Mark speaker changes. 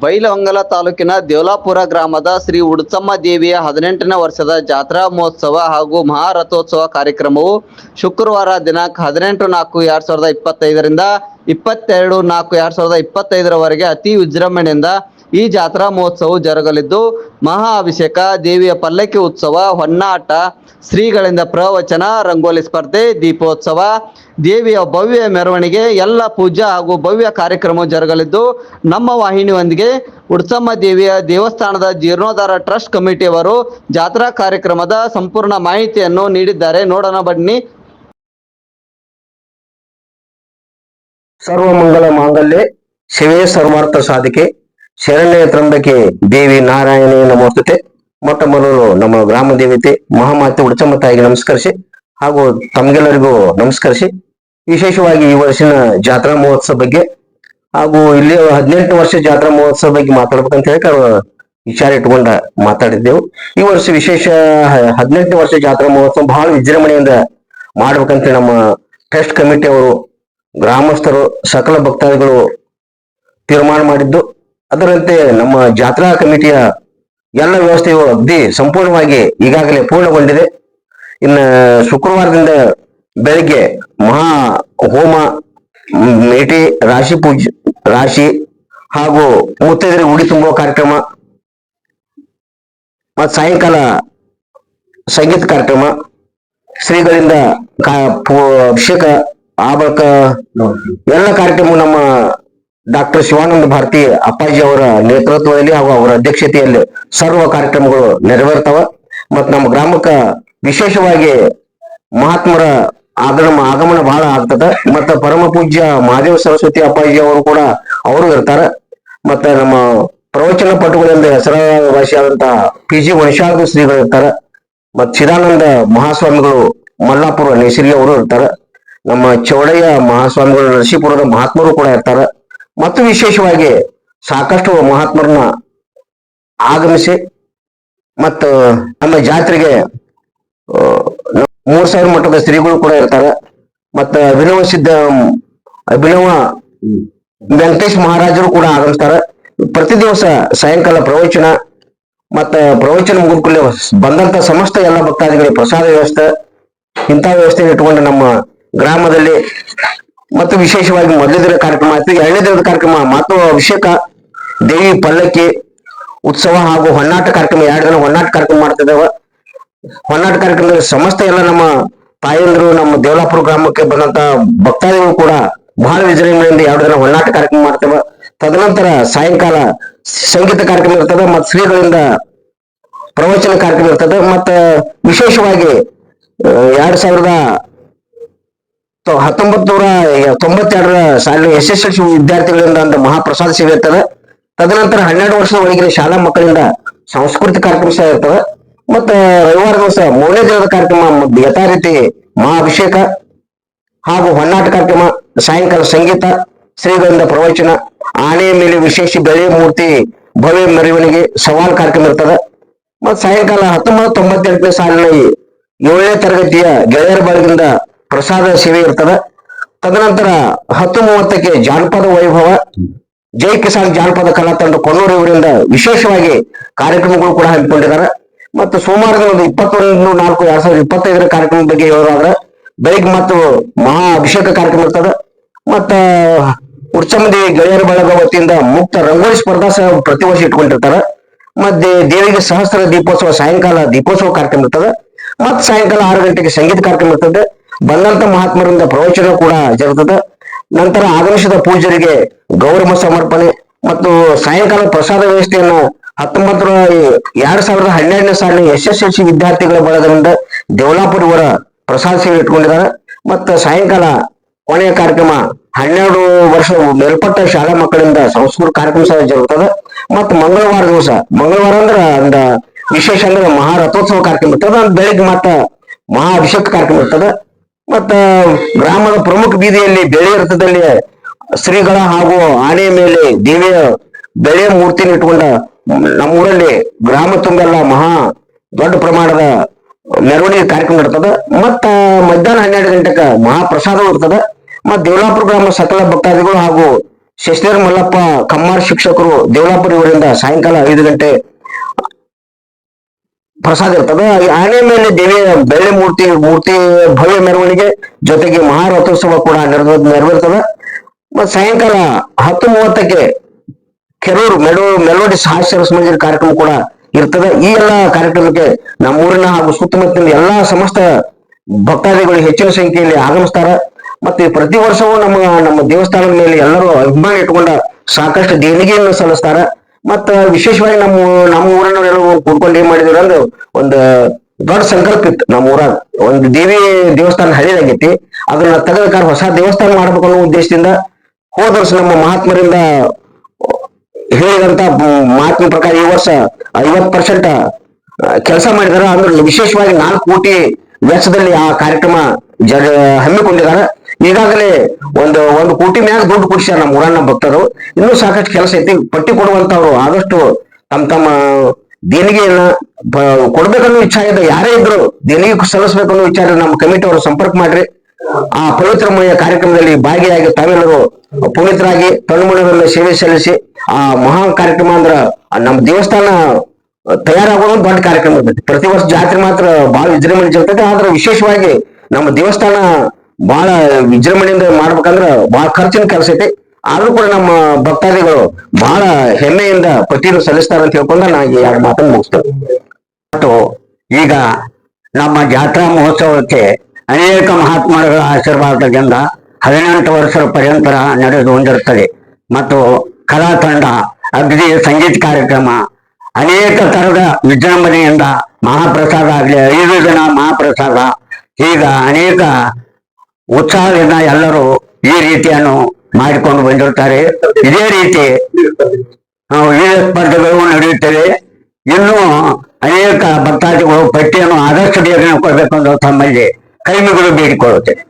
Speaker 1: ಬೈಲಹೊಂಗಲ ತಾಲೂಕಿನ ದೇವಲಾಪುರ ಗ್ರಾಮದ ಶ್ರೀ ಉಡುಚಮ್ಮ ದೇವಿಯ ಹದಿನೆಂಟನೇ ವರ್ಷದ ಜಾತ್ರಾ ಮಹೋತ್ಸವ ಹಾಗೂ ಮಹಾರಥೋತ್ಸವ ಕಾರ್ಯಕ್ರಮವು ಶುಕ್ರವಾರ ದಿನಾಂಕ ಹದಿನೆಂಟು ನಾಲ್ಕು ಎರಡ್ ಸಾವಿರದ ಇಪ್ಪತ್ತೈದರಿಂದ ಇಪ್ಪತ್ತೆರಡು ನಾಲ್ಕು ಎರಡ್ ಸಾವಿರದ ಇಪ್ಪತ್ತೈದರವರೆಗೆ ಅತಿ ವಿಜೃಂಭಣೆಯಿಂದ ಈ ಜಾತ್ರಾ ಮಹೋತ್ಸವ ಜರುಗಲಿದ್ದು ಮಹಾ ಅಭಿಷೇಕ ದೇವಿಯ ಪಲ್ಲಕ್ಕಿ ಉತ್ಸವ, ಹೊನ್ನಾಟ, ಶ್ರೀಗಳಿಂದ ಪ್ರವಚನ, ರಂಗೋಲಿ ಸ್ಪರ್ಧೆ, ದೀಪೋತ್ಸವ, ದೇವಿಯ ಭವ್ಯ ಮೆರವಣಿಗೆ, ಎಲ್ಲ ಪೂಜಾ ಹಾಗೂ ಭವ್ಯ ಕಾರ್ಯಕ್ರಮ ಜರುಗಲಿದ್ದು ನಮ್ಮ ವಾಹಿನಿಯೊಂದಿಗೆ ಉಡ್ಸಮ್ಮ ದೇವಿಯ ದೇವಸ್ಥಾನದ ಜೀರ್ಣೋದ್ಧಾರ ಟ್ರಸ್ಟ್ ಕಮಿಟಿಯವರು ಜಾತ್ರಾ ಕಾರ್ಯಕ್ರಮದ ಸಂಪೂರ್ಣ ಮಾಹಿತಿಯನ್ನು ನೀಡಿದ್ದಾರೆ. ನೋಡೋಣ, ಬನ್ನಿ.
Speaker 2: ಸರ್ವಮಂಗಲ ಮಾಂಗಲ್ಯ, ಶಿವೇ ಸರ್ವಾರ್ಥ ಸಾಧಿಕೆ. ಶರಣ್ಯ ತ್ರಂಬಕೆ ದೇವಿ ನಾರಾಯಣಿ ನಮೋಸ್ತುತೆ. ಮೊಟ್ಟ ಮೊದಲು ನಮ್ಮ ಗ್ರಾಮ ದೇವತೆ ಮಹಾಮಾತೆ ಉಡಚಮ್ಮ ತಾಯಿಗೆ ನಮಸ್ಕರಿಸಿ ಹಾಗೂ ತಮ್ಗೆಲ್ಲರಿಗೂ ನಮಸ್ಕರಿಸಿ. ವಿಶೇಷವಾಗಿ ಈ ವರ್ಷಿನ ಜಾತ್ರಾ ಮಹೋತ್ಸವ ಬಗ್ಗೆ ಹಾಗೂ ಇಲ್ಲಿ ಹದಿನೆಂಟು ವರ್ಷ ಜಾತ್ರಾ ಮಹೋತ್ಸವ ಬಗ್ಗೆ ಮಾತಾಡ್ಬೇಕಂತ ಹೇಳಿ ವಿಚಾರ ಇಟ್ಕೊಂಡ ಮಾತಾಡಿದ್ದೆವು. ಈ ವರ್ಷ ವಿಶೇಷ ಹದಿನೆಂಟು ವರ್ಷ ಜಾತ್ರಾ ಮಹೋತ್ಸವ ಬಹಳ ವಿಜೃಂಭಣೆಯಿಂದ ಮಾಡ್ಬೇಕಂತ ನಮ್ಮ ಟ್ರಸ್ಟ್ ಕಮಿಟಿ ಅವರು ಗ್ರಾಮಸ್ಥರು, ಸಕಲ ಭಕ್ತಾದಿಗಳು ತೀರ್ಮಾನ ಮಾಡಿದ್ದು. ಅದರಂತೆ ನಮ್ಮ ಜಾತ್ರಾ ಕಮಿಟಿಯ ಎಲ್ಲ ವ್ಯವಸ್ಥೆಯು ಅಗ್ದಿ ಸಂಪೂರ್ಣವಾಗಿ ಈಗಾಗಲೇ ಪೂರ್ಣಗೊಂಡಿದೆ. ಇನ್ನ ಶುಕ್ರವಾರದಿಂದ ಬೆಳಿಗ್ಗೆ ಮಹಾ ಹೋಮ, ಮೇಟಿ, ರಾಶಿ ಪೂಜೆ, ರಾಶಿ ಹಾಗೂ ಮುತ್ತೈದರಿಗೆ ಉಡಿ ತುಂಬುವ ಕಾರ್ಯಕ್ರಮ, ಮತ್ತು ಸಾಯಂಕಾಲ ಸಂಗೀತ ಕಾರ್ಯಕ್ರಮ, ಶ್ರೀಗಳಿಂದ ಅಭಿಷೇಕ ಆ ಬಳಿಕ ಎಲ್ಲ ಕಾರ್ಯಕ್ರಮ ನಮ್ಮ ಡಾಕ್ಟರ್ ಶಿವಾನಂದ ಭಾರತಿ ಅಪ್ಪಾಜಿ ಅವರ ನೇತೃತ್ವದಲ್ಲಿ ಹಾಗೂ ಅವರ ಅಧ್ಯಕ್ಷತೆಯಲ್ಲಿ ಸರ್ವ ಕಾರ್ಯಕ್ರಮಗಳು ನೆರವೇರ್ತವ. ಮತ್ತು ನಮ್ಮ ಗ್ರಾಮಕ್ಕ ವಿಶೇಷವಾಗಿ ಮಹಾತ್ಮರ ಆಗಮ, ಆಗಮನ ಬಹಳ ಆಗ್ತದ. ಮತ್ತು ಪರಮ ಪೂಜ್ಯ ಮಹಾದೇವ ಸರಸ್ವತಿ ಅಪ್ಪಾಜಿ ಅವರು ಕೂಡ ಅವರು ಇರ್ತಾರ. ಮತ್ತ ನಮ್ಮ ಪ್ರವಚನ ಪಟುಗಳಿಂದ ಹೆಸರುವಾಸಿಯಾದಂತಹ ಪಿ ಜಿ ವೈಶಾಖ ಶ್ರೀಗಳು ಇರ್ತಾರ. ಮತ್ ಚಿದಾನಂದ ಮಹಾಸ್ವಾಮಿಗಳು ಮಲ್ಲಾಪುರ, ನೇಸಿರಿ ಅವರು ಇರ್ತಾರ. ನಮ್ಮ ಚೌಡಯ್ಯ ಮಹಾಸ್ವಾಮಿಗಳು ನರಸೀಪುರದ ಮಹಾತ್ಮರು ಕೂಡ ಇರ್ತಾರ. ಮತ್ತು ವಿಶೇಷವಾಗಿ ಸಾಕಷ್ಟು ಮಹಾತ್ಮರನ್ನ ಆಗಮಿಸಿ ಮತ್ತು ನಮ್ಮ ಜಾತ್ರೆಗೆ ಮೂರ್ ಸಾವಿರ ಮಟ್ಟದ ಸ್ತ್ರೀಗಳು ಕೂಡ ಇರ್ತಾರೆ. ಮತ್ತ ಅಭಿನವ ಸಿದ್ಧ, ಅಭಿನವ ವೆಂಕಟೇಶ್ ಮಹಾರಾಜರು ಕೂಡ ಆಗಮಿಸ್ತಾರೆ. ಪ್ರತಿ ದಿವಸ ಸಾಯಂಕಾಲ ಪ್ರವಚನ ಮತ್ತ ಪ್ರವಚನ ಮುಗಿದ ಕೂಡಲೇ ಬಂದಂತ ಸಮಸ್ತ ಎಲ್ಲ ಭಕ್ತಾದಿಗಳಿಗೆ ಪ್ರಸಾದ ವ್ಯವಸ್ಥೆ, ಇಂಥ ವ್ಯವಸ್ಥೆ ಇಟ್ಕೊಂಡು ನಮ್ಮ ಗ್ರಾಮದಲ್ಲಿ ಮತ್ತು ವಿಶೇಷವಾಗಿ ಮೊದಲನೇ ದಿನ ಕಾರ್ಯಕ್ರಮ ಆಯ್ತು ಎರಡನೇ ದಿನದ ಕಾರ್ಯಕ್ರಮ ಮತ್ತು ಅಭಿಷೇಕ, ದೇವಿ ಪಲ್ಲಕ್ಕಿ ಉತ್ಸವ ಹಾಗೂ ಹೊನ್ನಾಟ ಕಾರ್ಯಕ್ರಮ. ಎರಡು ದಿನ ಹೊನ್ನಾಟ ಕಾರ್ಯಕ್ರಮ ಮಾಡ್ತಿದ್ದೇವೆ. ಹೊನ್ನಾಟ ಕಾರ್ಯಕ್ರಮದಲ್ಲಿ ಸಮಸ್ತ ಎಲ್ಲ ನಮ್ಮ ತಾಯಂದ್ರು, ನಮ್ಮ ದೇವಲಾಪುರ ಗ್ರಾಮಕ್ಕೆ ಬಂದಂತ ಭಕ್ತಾದಿಗಳು ಕೂಡ ಬಹಳ ವಿಜೃಂಭಣೆಯಿಂದ ಎರಡು ದಿನ ಹೊನ್ನಾಟ ಕಾರ್ಯಕ್ರಮ ಮಾಡ್ತೇವೆ. ತದನಂತರ ಸಾಯಂಕಾಲ ಸಂಗೀತ ಕಾರ್ಯಕ್ರಮ ಇರ್ತದೆ ಮತ್ತು ಶ್ರೀಗಳಿಂದ ಪ್ರವಚನ ಕಾರ್ಯಕ್ರಮ ಇರ್ತದೆ. ಮತ್ತು ವಿಶೇಷವಾಗಿ ಎರಡ್ ಸಾವಿರದ ಹತ್ತೊಂಬತ್ ನೂರ ತೊಂಬತ್ತೆರಡರ ಸಾಲಿನ ಎಸ್ ಎಸ್ ಎಲ್ ಸಿ ವಿದ್ಯಾರ್ಥಿಗಳಿಂದ ಒಂದು ಮಹಾಪ್ರಸಾದ ಸೇವೆ ಇರ್ತದೆ. ತದನಂತರ ಹನ್ನೆರಡು ವರ್ಷದ ಒಳಗಿನ ಶಾಲಾ ಮಕ್ಕಳಿಂದ ಸಾಂಸ್ಕೃತಿಕ ಕಾರ್ಯಕ್ರಮ ಸಹ ಇರ್ತದೆ. ಮತ್ತೆ ರವಿವಾರ ದಿವಸ ಮೂರನೇ ದಿನದ ಕಾರ್ಯಕ್ರಮ ಯಥಾ ರೀತಿ ಮಹಾಭಿಷೇಕ ಹಾಗೂ ಹೊನ್ನಾಟ ಕಾರ್ಯಕ್ರಮ, ಸಾಯಂಕಾಲ ಸಂಗೀತ ಶ್ರೀಗಳಿಂದ ಪ್ರವಚನ ಆನೆ ಮೇಲೆ ವಿಶೇಷ ಬೆಳೆ ಮೂರ್ತಿ, ಭವ್ಯ ಮೆರವಣಿಗೆ, ಸವಾಲ್ ಕಾರ್ಯಕ್ರಮ ಇರ್ತದೆ. ಮತ್ತೆ ಸಾಯಂಕಾಲ ಹತ್ತೊಂಬತ್ತು ತೊಂಬತ್ತೆಂಟನೇ ಸಾಲಿನ ಏಳನೇ ತರಗತಿಯ ಗೆಳೆಯರ ಬಳಗದಿಂದ ಪ್ರಸಾದ ಸೇವೆ ಇರ್ತದೆ. ತದನಂತರ ಹತ್ತು ಮೂವತ್ತಕ್ಕೆ ಜಾನಪದ ವೈಭವ, ಜೈ ಕಿಸಾನ್ ಜಾನಪದ ಕಲಾ ತಂಡ ಕೊಣ್ಣೂರು ಇವರಿಂದ ವಿಶೇಷವಾಗಿ ಕಾರ್ಯಕ್ರಮಗಳು ಕೂಡ ಹಮ್ಮಿಕೊಂಡಿದ್ದಾರೆ. ಮತ್ತು ಸೋಮವಾರದ ಒಂದು ಇಪ್ಪತ್ತೊಂದು ನಾಲ್ಕು ಎರಡ್ ಸಾವಿರದ ಇಪ್ಪತ್ತೈದರ ಕಾರ್ಯಕ್ರಮದ ಬಗ್ಗೆ ಹೇಳೋದಾದ್ರೆ ಬೆಳಿಗ್ಗೆ ಮತ್ತು ಮಹಾ ಅಭಿಷೇಕ ಕಾರ್ಯಕ್ರಮ ಇರ್ತದೆ. ಮತ್ತ ಉರ್ಚಮದಿ ಗೆಳೆಯರ ಬಳಗ ವತಿಯಿಂದ ಮುಕ್ತ ರಂಗೋಲಿ ಸ್ಪರ್ಧಾ ಸಹ ಪ್ರತಿ ವರ್ಷ ಇಟ್ಕೊಂಡಿರ್ತಾರೆ. ಮತ್ತೆ ದೇವಿಗೆ ಸಹಸ್ರ ದೀಪೋತ್ಸವ, ಸಾಯಂಕಾಲ ದೀಪೋತ್ಸವ ಕಾರ್ಯಕ್ರಮ ಇರ್ತದೆ. ಮತ್ ಸಾಯಂಕಾಲ ಆರು ಗಂಟೆಗೆ ಸಂಗೀತ ಕಾರ್ಯಕ್ರಮ ಇರ್ತದೆ. ಬಂದಂತ ಮಹಾತ್ಮರಿಂದ ಪ್ರವಚನ ಕೂಡ ಜರುತ್ತದೆ ನಂತರ ಆಗಮಿಸಿದ ಪೂಜರಿಗೆ ಗೌರವ ಸಮರ್ಪಣೆ ಮತ್ತು ಸಾಯಂಕಾಲ ಪ್ರಸಾದ ವ್ಯವಸ್ಥೆಯನ್ನು ಹತ್ತೊಂಬತ್ತು ಎರಡ್ ಸಾವಿರದ ಹನ್ನೆರಡನೇ ಸಾಲಿನ ಎಸ್ ಎಸ್ ವಿದ್ಯಾರ್ಥಿಗಳ ಬಳಗದಿಂದ ದೇವಲಾಪುರ ಇವರ ಪ್ರಸಾದ ಸೇವೆ ಇಟ್ಕೊಂಡಿದ್ದಾರೆ. ಮತ್ತು ಸಾಯಂಕಾಲ ಕೊನೆಯ ಕಾರ್ಯಕ್ರಮ ಹನ್ನೆರಡು ವರ್ಷ ಮೇಲ್ಪಟ್ಟ ಶಾಲಾ ಮಕ್ಕಳಿಂದ ಸಂಸ್ಕೃತ ಕಾರ್ಯಕ್ರಮ ಸಹ ಜರುಗುತ್ತದೆ. ಮತ್ತು ಮಂಗಳವಾರ ದಿವಸ, ಮಂಗಳವಾರ ಅಂದ್ರೆ ಅಂದ ವಿಶೇಷ ಅಂದ್ರೆ ಮಹಾರಥೋತ್ಸವ ಕಾರ್ಯಕ್ರಮ ಇರ್ತದೆ. ಬೆಳಿಗ್ಗೆ ಮತ್ತ ಮಹಾ ಅಭಿಷೇಕ ಕಾರ್ಯಕ್ರಮ ಇರ್ತದೆ. ಮತ್ತ ಗ್ರಾಮದ ಪ್ರಮುಖ ಬೀದಿಯಲ್ಲಿ ಬೆಳೆ ರಥದಲ್ಲಿ ಶ್ರೀಗಳ ಹಾಗೂ ಆನೆ ಮೇಲೆ ದೇವಿಯ ಬೆಳೆಯ ಮೂರ್ತಿನ ಇಟ್ಕೊಂಡ ನಮ್ಮೂರಲ್ಲಿ ಗ್ರಾಮ ತುಂಬೆಲ್ಲ ಮಹಾ ದೊಡ್ಡ ಪ್ರಮಾಣದ ಮೆರವಣಿಗೆ ಕಾರ್ಯಕ್ರಮ ನಡ್ತದ. ಮತ್ತ ಮಧ್ಯಾಹ್ನ ಹನ್ನೆರಡು ಗಂಟೆಗೆ ಮಹಾಪ್ರಸಾದ ಇರ್ತದ. ಮತ್ತ ದೇವಲಾಪುರ ಗ್ರಾಮ ಸಕಲ ಭಕ್ತಾದಿಗಳು ಹಾಗೂ ಶಶಿಧರ್ ಮಲ್ಲಪ್ಪ ಕಮ್ಮಾರ್ ಶಿಕ್ಷಕರು ದೇವಲಾಪುರ ಇವರಿಂದ ಸಾಯಂಕಾಲ ಐದು ಗಂಟೆ ಪ್ರಸಾದ ಇರ್ತದೆ. ಆನೆ ಮೇಲೆ ದೇವಿಯ ಬೆಳ್ಳಿ ಮೂರ್ತಿ ಮೂರ್ತಿ, ಭವ್ಯ ಮೆರವಣಿಗೆ ಜೊತೆಗೆ ಮಹಾರಥೋತ್ಸವ ಕೂಡ ನೆರವ, ನೆರವೇರ್ತದೆ. ಮತ್ತು ಸಾಯಂಕಾಲ ಹತ್ತು ಮೂವತ್ತಕ್ಕೆ ಕೆರೂರು ಮೆಡೋ ಮೆಲೋಡಿ ರಸಮಂಜರಿ ಕಾರ್ಯಕ್ರಮ ಕೂಡ ಇರ್ತದೆ. ಈ ಎಲ್ಲ ಕಾರ್ಯಕ್ರಮಕ್ಕೆ ನಮ್ಮೂರಿನ ಹಾಗೂ ಸುತ್ತಮುತ್ತಲಿನ ಎಲ್ಲಾ ಸಮಸ್ತ ಭಕ್ತಾದಿಗಳು ಹೆಚ್ಚಿನ ಸಂಖ್ಯೆಯಲ್ಲಿ ಆಗಮಿಸ್ತಾರ. ಮತ್ತೆ ಪ್ರತಿ ವರ್ಷವೂ ನಮ್ಮ ನಮ್ಮ ದೇವಸ್ಥಾನದ ಮೇಲೆ ಎಲ್ಲರೂ ಅಭಿಮಾನ ಇಟ್ಟುಕೊಂಡ ಸಾಕಷ್ಟು ದೇಣಿಗೆಯನ್ನು ಸಲ್ಲಿಸ್ತಾರ. ಮತ್ತ ವಿಶೇಷವಾಗಿ ನಮ್ಮ ನಮ್ಮ ಊರಿನವರೆಲ್ಲ ಕೂಡ್ಕೊಂಡು ಏನ್ ಮಾಡಿದ್ರು ಅಂದ್ರೆ ಒಂದು ದೊಡ್ಡ ಸಂಕಲ್ಪ ಇತ್ತು ನಮ್ಮ ಊರಾಗ ಒಂದು ದೇವಿ ದೇವಸ್ಥಾನ ಹಳಿದಾಗೈತಿ. ಅದನ್ನ ತೆಗೆದಕಾರ ಹೊಸ ದೇವಸ್ಥಾನ ಮಾಡ್ಬೇಕು ಅನ್ನೋ ಉದ್ದೇಶದಿಂದ ಹೋದ ವರ್ಷ ನಮ್ಮ ಮಹಾತ್ಮರಿಂದ ಹೇಳಿದಂತ ಮಾತಿನ ಪ್ರಕಾರ ಈ ವರ್ಷ ಐವತ್ ಪರ್ಸೆಂಟ್ ಕೆಲಸ ಮಾಡಿದಾರ. ಅಂದ್ರೆ ವಿಶೇಷವಾಗಿ ನಾಲ್ಕು ಕೋಟಿ ವೆಚ್ಚದಲ್ಲಿ ಆ ಕಾರ್ಯಕ್ರಮ ಜ ಹಮ್ಮಿಕೊಂಡಿದ್ದಾನೆ ಈಗಾಗಲೇ ಒಂದು ಒಂದು ಕೋಟಿ ಮ್ಯಾಗ ದುಡ್ಡು ಕೊಡಿಸ್ಯಾರ ನಮ್ಮ ಊರನ್ನ ಭಕ್ತರು. ಇನ್ನೂ ಸಾಕಷ್ಟು ಕೆಲಸ ಐತಿ. ಪಟ್ಟಿ ಕೊಡುವಂತವ್ರು ಆದಷ್ಟು ತಮ್ಮ ತಮ್ಮ ದೇಣಿಗೆಯನ್ನ ಕೊಡ್ಬೇಕನ್ನೋ ಇಚ್ಛಾ ಇದೆ ಯಾರೇ ಇದ್ರು ದೇಣಿಗೆ ಸಲ್ಲಿಸ್ಬೇಕನ್ನೋ ವಿಚಾರ ನಮ್ಮ ಕಮಿಟಿ ಅವರು ಸಂಪರ್ಕ ಮಾಡ್ರಿ. ಆ ಪವಿತ್ರಮಯ ಕಾರ್ಯಕ್ರಮದಲ್ಲಿ ಭಾಗಿಯಾಗಿ ತಾವೆಲ್ಲರೂ ಪುನೀತರಾಗಿ ತಣ್ಣುಮಣದಲ್ಲಿ ಸೇವೆ ಸಲ್ಲಿಸಿ ಆ ಮಹಾ ಕಾರ್ಯಕ್ರಮ ಅಂದ್ರ ನಮ್ಮ ದೇವಸ್ಥಾನ ತಯಾರಾಗೋದು ಒಂದು ದೊಡ್ಡ ಕಾರ್ಯಕ್ರಮ ಇರ್ತೈತಿ. ಪ್ರತಿ ವರ್ಷ ಜಾತ್ರೆ ಮಾತ್ರ ಬಹಳ ವಿಜೃಂಭಣೆ ಇರ್ತೈತಿ ಆದ್ರೆ ವಿಶೇಷವಾಗಿ ನಮ್ಮ ದೇವಸ್ಥಾನ ಬಹಳ ವಿಜೃಂಭಣೆಯಿಂದ ಮಾಡ್ಬೇಕಂದ್ರ ಬಹಳ ಖರ್ಚಿನ ಕೆಲಸ ಐತಿ. ಆದ್ರೂ ಕೂಡ ನಮ್ಮ ಭಕ್ತಾದಿಗಳು ಬಹಳ ಹೆಮ್ಮೆಯಿಂದ ಪಟ್ಟಿಯನ್ನು ಸಲ್ಲಿಸ್ತಾರ ಅಂತ ಹೇಳ್ಕೊಂಡ ನಾ ಎರಡು ಮಾತನ್ನು ಮುಗಿಸ್ತೇನೆ.
Speaker 3: ಮತ್ತು ಈಗ ನಮ್ಮ ಜಾತ್ರಾ ಮಹೋತ್ಸವಕ್ಕೆ ಅನೇಕ ಮಹಾತ್ಮರ ಆಶೀರ್ವಾದದಿಂದ ಹದಿನೆಂಟು ವರ್ಷದ ಪರ್ಯಂತರ ನಡೆದು ಹೊಂದಿರುತ್ತದೆ. ಮತ್ತು ಕಲಾ ತಂಡ ಅಗದಿ ಸಂಗೀತ ಕಾರ್ಯಕ್ರಮ, ಅನೇಕ ತರದ ವಿಜೃಂಭಣೆಯಿಂದ ಮಹಾಪ್ರಸಾದ ಆಗಲಿ, ಐದು ದಿನ ಮಹಾಪ್ರಸಾದ ಈಗ ಅನೇಕ ಉತ್ಸಾಹದಿಂದ ಎಲ್ಲರೂ ಈ ರೀತಿಯನ್ನು ಮಾಡಿಕೊಂಡು ಬಂದಿರುತ್ತಾರೆ. ಇದೇ ರೀತಿ ವಿವಿಧ ಸ್ಪರ್ಧೆಗಳು ನಡೆಯುತ್ತವೆ. ಇನ್ನೂ ಅನೇಕ ಭಕ್ತಾದಿಗಳು ಪಟ್ಟಿಯನ್ನು ಆದಷ್ಟು ಬೇಗನೆ ಕೊಡಬೇಕೆಂದು ತಮ್ಮಲ್ಲಿ ಕೈಮಿಗಳು ಬೇಡಿಕೊಳ್ಳುತ್ತೇನೆ